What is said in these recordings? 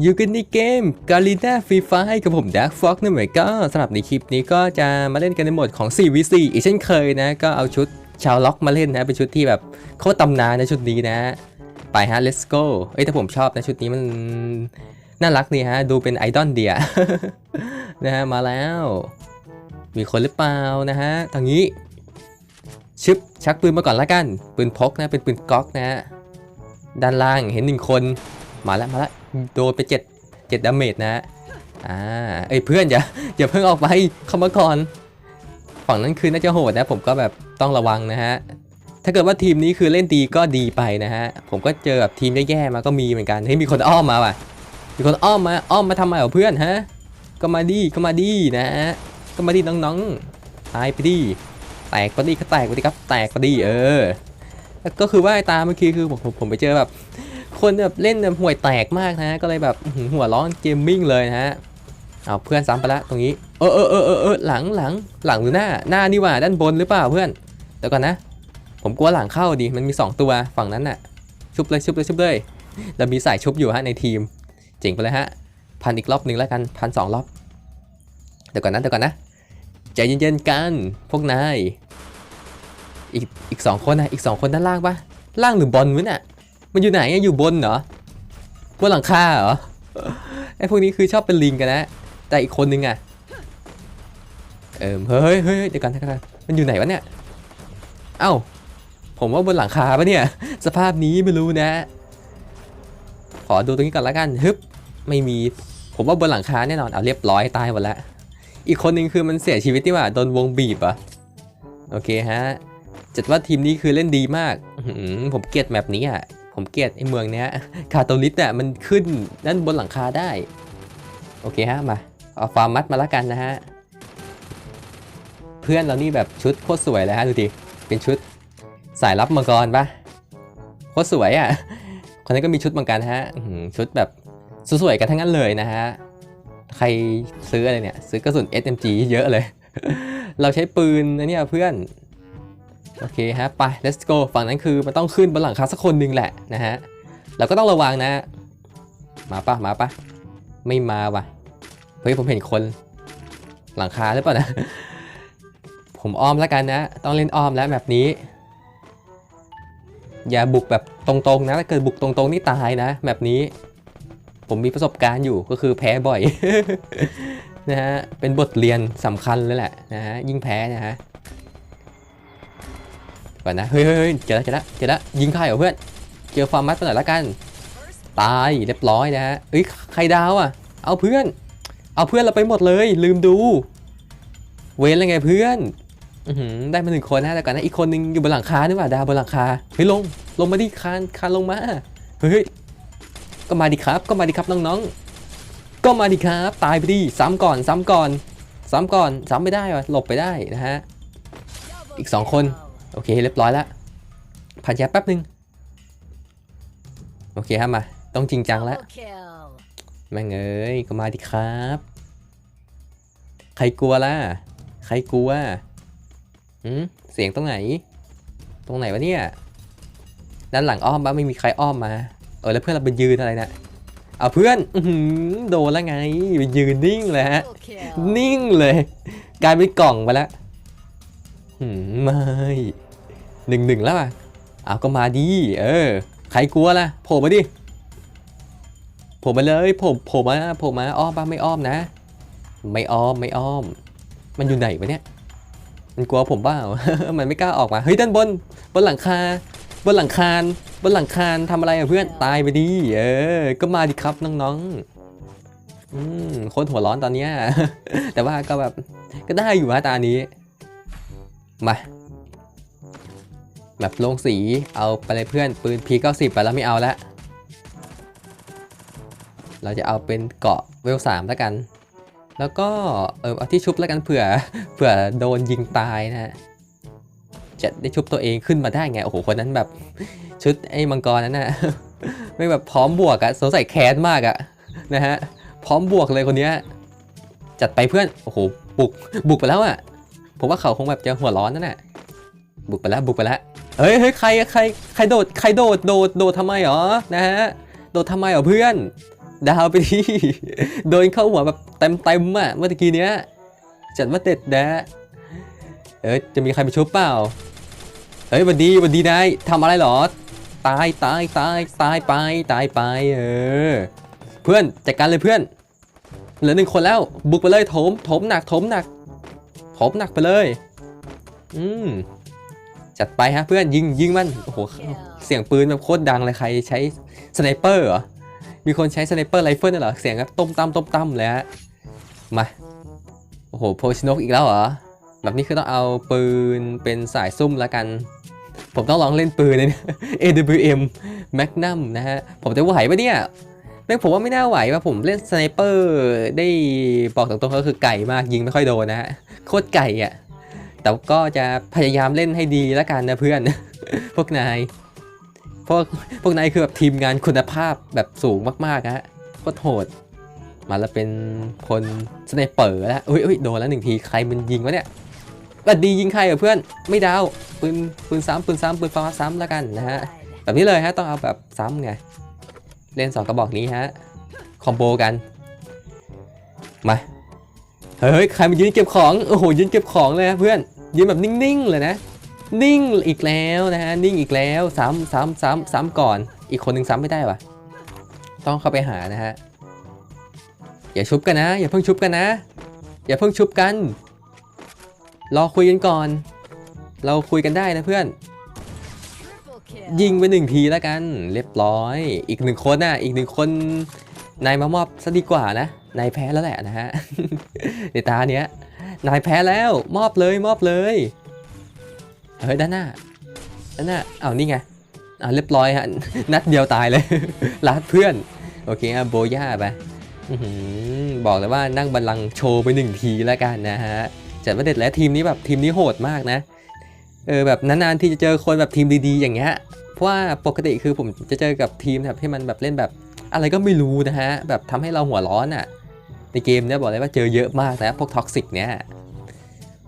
อยู่กันในเกม g a l i n a Free Fire กับผม Dark Fox นั่นหมายก็สำหรับในคลิปนี้ก็จะมาเล่นกันในโหมดของ 4v4 อีกเช่นเคยนะ ก็เอาชุดชาวล็อกมาเล่นนะ เป็นชุดที่แบบโคตรตำนานนะชุดนี้นะ ไปฮะ let's go เอ้ยแต่ผมชอบนะชุดนี้มันน่ารักดีฮะ ดูเป็นไอดอลเดียนะฮะ มาแล้ว มีคนหรือเปล่านะฮะทางนี้ ชึบชักปืนมาก่อนละกัน ปืนพกนะเป็นปืนก๊อกนะฮะด้านล่างเห็นหนึ่งคน มาแล้วมาแล้วโดนไปเจ็ดเจ็ดดาเมจนะฮะอ่าเอ้ยเพื่อนอย่าอย่าเพิ่งออกไปเข้ามาก่อนฝั่งนั้นคือน่าจะโหดนะผมก็แบบต้องระวังนะฮะถ้าเกิดว่าทีมนี้คือเล่นดีก็ดีไปนะฮะผมก็เจอแบบทีมแย่ๆมาก็มีเหมือนกันเฮ้ยมีคนอ้อมมาว่ะมีคนอ้อมมาอ้อมมาทำไมเหรอเพื่อนฮะก็มาดีก็มาดีนะฮะก็มาดีน้องๆตายไปดีแตกก็ดีก็แตกก็ดีครับแตกก็ดีเออก็คือว่าตาเมื่อกี้คือผมผมไปเจอแบบ คนแบบเล่นแบบห่วยแตกมากนะก็เลยแบบหัวร้อนเกมมิ่งเลยนะฮะเอาเพื่อนซ้ำไปละตรงนี้เออเออเออเออเออหลังหลังหลังหรือหน้าหน้านี่หว่าด้านบนหรือเปล่าเพื่อนเดี๋ยวก่อนนะ ผมกลัวหลังเข้าดิมันมี 2 ตัวฝั่งนั้นน่ะ ชุบเลยชุบเลยชุบเลยเรามีสายชุบอยู่ฮะในทีม เจ๋งไปเลยฮะพันอีกรอบหนึ่งแล้วกันพันสองรอบเดี๋ยวก่อนนะเดี๋ยวก่อนนะใจเย็นๆกันพวกนายอีกอีกสองคนนะอีกสองคนด้านล่างปะล่างหรือบนวะเนี่ย มันอยู่ไหนอะอยู่บนเหรอบนหลังคาเหรอไอ้พวกนี้คือชอบเป็นลิงกันนะแต่อีกคนนึงอะเออเฮ้ยเฮ้ยเฮ้ยเดี๋ยวกันเดี๋ยวกันมันอยู่ไหนวะเนี่ยเอ้าผมว่าบนหลังคาปะเนี่ย สภาพนี้ไม่รู้นะ ขอดูตรงนี้ก่อนละกันฮึบไม่มีผมว่าบนหลังคาแน่นอนเอาเรียบร้อยตายหมดแล้วอีกคนนึงคือมันเสียชีวิตที่ว่าโดนวงบีบอะโอเคฮะจัดว่าทีมนี้คือเล่นดีมากอื้อหือผมเกลียดแมปนี้อะ ผมเกลียดไอ้เมืองเนี้ยคาโตลิสอะมันขึ้นด้านบนหลังคาได้ โอเคฮะมาเอาฟาร์มมัดมาล้วกันนะฮะ เพื่อนเรานี่แบบชุดโคตรสวยเลยฮะดูดิ เป็นชุดสายรับมังกรปะโคตรสวยอะ คนนั้นก็มีชุดเหมือนกันฮะชุดแบบสวยๆกันทั้งนั้นเลยนะฮะ ใครซื้ออะไรเนี่ย ซื้อกระสุน SMG เยอะเลย เราใช้ปืนอันเนี้ยเพื่อน โอเคฮะไป let's go ฝั่งนั้นคือมันต้องขึ้นบนหลังคาสักคนหนึ่งแหละนะฮะเราก็ต้องระวังนะ มาปะมาปะไม่มาว่ะเฮ้ยผมเห็นคนหลังคาหรือเปล่านะ ผมอ้อมแล้วกันนะ ต้องเล่นอ้อมแล้วแบบนี้ อย่าบุกแบบตรงๆนะถ้าเกิดบุกตรงๆนี่ตายนะ แบบนี้ ผมมีประสบการณ์อยู่ก็คือแพ้บ่อยนะฮะเป็นบทเรียนสำคัญเลยแหละนะฮะยิ่งแพ้นะฮะ ก่อนนะ เฮ้ยเฮ้ยเจอแล้วเจอแล้วเจอแล้วยิงใครเหรอเพื่อน เจอฟาร์มมัดไปหน่อยละกัน ตายเรียบร้อยนะฮะเอ้ยใครดาวอะ เอาเพื่อน เอาเพื่อนเราไปหมดเลย ลืมดู เว้นแล้วไงเพื่อนอือได้มาหนึ่งคนนะแต่ก่อนนะอีกคนนึงอยู่บนหลังคานี่หว่าดาวบนหลังคาเฮ้ยลงลงมาดิคานคานลงมาเฮ้ยก็มาดิครับ ก็มาดิครับน้องๆ ก็มาดิครับ ตายไปดิซ้ำก่อนซ้ำก่อนซ้ำก่อนซ้ำไม่ได้วะหลบไปได้นะฮะอีกสองคน โอเคเรียบร้อยแล้วผ่านแชทแป๊บนึง โอเคครับมา ต้องจริงจังแล้ว kill. แม่งเอ้ยก็มาดิครับ ใครกลัวล่ะ ใครกลัวหืมเสียงตรงไหน ตรงไหนวะเนี่ย ด้านหลังอ้อมปะไม่มีใครอ้อมมา เออแล้วเพื่อนเราไปยืนอะไรนะเอาเพื่อนอื้อหือโดนแล้วไงไปยืนนิ่งเลยฮะ Double kill. นิ่งเลย กลายเป็นกล่องไปแล้วหืมไม่ หนึ่งหนึ่งแล้วอะเอาก็มาดีเออใครกลัวล่ะโผล่มาดิโผล่มาเลยโผล่โผล่มาโผล่มาอ้อมปะไม่อ้อมนะ ไม่อ้อมไม่อ้อม มันอยู่ไหนวะเนี่ยมันกลัวผมเปล่ามันไม่กล้าออกมา เฮ้ยด้านบน บนหลังคา บนหลังคา บนหลังคารทำอะไรอะเพื่อน ตายไปดิ เออ ก็มาดิครับน้องๆ อืมคตรหัวร้อนตอนเนี้ย แต่ว่าก็แบบ ก็ได้อยู่ฮะตานี้ มา แบบลงสีเอาไปเลยเพื่อนปืน P90 ไปแล้วไม่เอาละเราจะเอาเป็นเกาะเวลสามแล้วกัน แล้วก็เออเอาที่ชุบแล้วกันเผื่อเผื่อโดนยิงตายนะฮะจะได้ชุบตัวเองขึ้นมาได้ไง โอ้โห คนนั้นแบบชุดไอ้มังกรนั้นน่ะไม่แบบพร้อมบวกอะสงสัยแค้นมากอะนะฮะ พร้อมบวกเลยคนเนี้ย จัดไปเพื่อน โอ้โห บุก บุกไปแล้วอะผมว่าเขาคงแบบจะหัวร้อนนั่นแหละบุกไปแล้ว บุกไปแล้ว เฮ้ยเฮ้ยใครใครใครโดดใครโดดโดดโดดทำไมหรอนะฮะโดดทำไมหรอเพื่อน ดาวไปที่โดนเข้าหัวแบบเต็มเต็มอะเมื่อกี้เนี้ยจัดว่าเด็ดนะเออจะมีใครไปชุบเปล่าเฮ้ยวันดีวันดีนายทำอะไรหรอ ตายตายตายตายไปตายไปเออเพื่อนจัดการเลยเพื่อนเหลือหนึ่งคนแล้วบุกไปเลยโถมโถมหนักโถมหนักโถมหนักไปเลย อืม จัดไปฮะเพื่อนยิงยิงมันโอ้โหเสียงปืนแบบโคตรดังเลยใครใช้สไนเปอร์เหรอมีคนใช้สไนเปอร์ไรเฟิลน่ะเหรอเสียงแบบต้มตั้มต้มตั้มเลยฮะมาโอ้โหโพชนกอีกแล้วเหรอแบบนี้คือต้องเอาปืนเป็นสายซุ่มแล้วกัน ผมต้องลองเล่นปืนเลยเนี่ย AWM Magnum นะฮะ ผมจะไหวปะเนี่ยแม่งผมว่าไม่น่าไหวว่าผมเล่นสไนเปอร์ได้บอกตรงๆก็คือไก่มากยิงไม่ค่อยโดนนะฮะ โคตรไก่อะ่ะ แต่ก็จะพยายามเล่นให้ดีล้วกันนะเพื่อน พวกนาย พวกพวกนายคือแบบทีมงานคุณภาพแบบสูงมากๆฮะโคตรโหด มาแล้วเป็นคนสไนเปอร์แล้วอุ้ยอุ้ยโดนแล้วหนึ่งทีใครมันยิงวะเนี่ยบัดดียิงใครเหรอเพื่อน ไม่ดาวปืนปืนซ้ำปืนซ้ำปืนฟ้าซ้ำแล้วกันนะฮะแบบนี้เลยฮะต้องเอาแบบซ้ำไงเล่นสองกระบอกนี้ฮะคอมโบกันมาเฮ้ยใครมายืนเก็บของโอ้โหยืนเก็บของเลยนะเพื่อน ยืนแบบนิ่งๆเลยนะ นิ่งอีกแล้วนะฮะนิ่งอีกแล้วซ้ำซ้ำซ้ำซ้ำก่อน อีกคนหนึ่งซ้ำไม่ได้วะต้องเข้าไปหานะฮะอย่าชุบกันนะ อย่าเพิ่งชุบกันนะ อย่าเพิ่งชุบกัน รอคุยกันก่อน เราคุยกันได้นะเพื่อน ยิงไปหนึ่งทีแล้วกัน เรียบร้อย อีกหนึ่งคนน่ะ อีกหนึ่งคนนายมามอบซะดีกว่านะนายแพ้แล้วแหละนะฮะในตาเนี้ย นายแพ้แล้วมอบเลยมอบเลยเฮ้ยด้านหน้าด้านหน้าเอานี่ไงอ่าเรียบร้อยฮะนัดเดียวตายเลยลัดเพื่อน โอเคอะโบย่าไปบอกเลยว่านั่งบัลลังก์โชว์ไปหนึ่งทีแล้วกันนะฮะจัดว่าเด็ดแล้วทีมนี้แบบทีมนี้โหดมากนะเออแบบนานๆที่จะเจอคนแบบทีมดีๆ อย่างเงี้ยเพราะว่าปกติคือผมจะเจอกับทีมแบบที่มันแบบเล่นแบบอะไรก็ไม่รู้นะฮะแบบทำให้เราหัวร้อนอะ่ะ ในเกมเนี้ยบอกเลยว่าเจอเยอะมากนะพวกท็อกซิกเนี้ย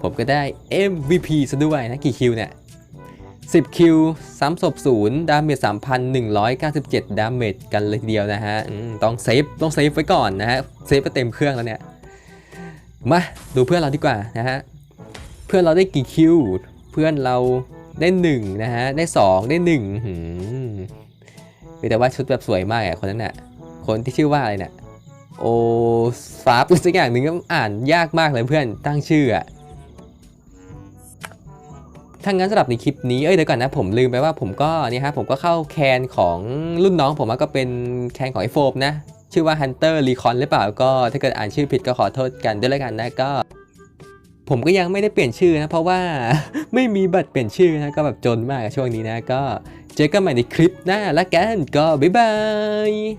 ผมก็ได้ MVP ซะด้วยนะกี่คิวเนี่ย 10 คิวซ้ำศพศูนย์ดาเมจ3,197 ดาเมจกันเลยเดียวนะฮะต้องเซฟต้องเซฟไว้ก่อนนะฮะเซฟไปเต็มเครื่องแล้วเนี่ย มาดูเพื่อนเราดีกว่านะฮะ เพื่อนเราได้กี่คิว เพื่อนเราได้หนึ่งนะฮะ ได้สองได้หนึ่งหืมแต่ว่าชุดแบบสวยมากอะคนนั้นน่ะ คนที่ชื่อว่าอะไรเนี่ย โอฟาร์ปสักอย่างหนึ่งก็อ่านยากมากเลยเพื่อนตั้งชื่ออะถ้างั้นสำหรับในคลิปนี้ เอ้ยเดี๋ยวก่อนนะผมลืมไปว่าผมก็นี่ฮะผมก็เข้าแคนของรุ่นน้องผมก็เป็นแคนของไอโฟมนะ ชื่อว่า Hunter Recon หรือเปล่าก็ถ้าเกิดอ่านชื่อผิดก็ขอโทษกันด้วยแล้วกันนะก็ผมก็ยังไม่ได้เปลี่ยนชื่อนะเพราะว่าไม่มีบัตรเปลี่ยนชื่อนะก็แบบจนมากช่วงนี้นะ ก็เจอกันใหม่ในคลิปหน้าละกันก็บ๊ายบาย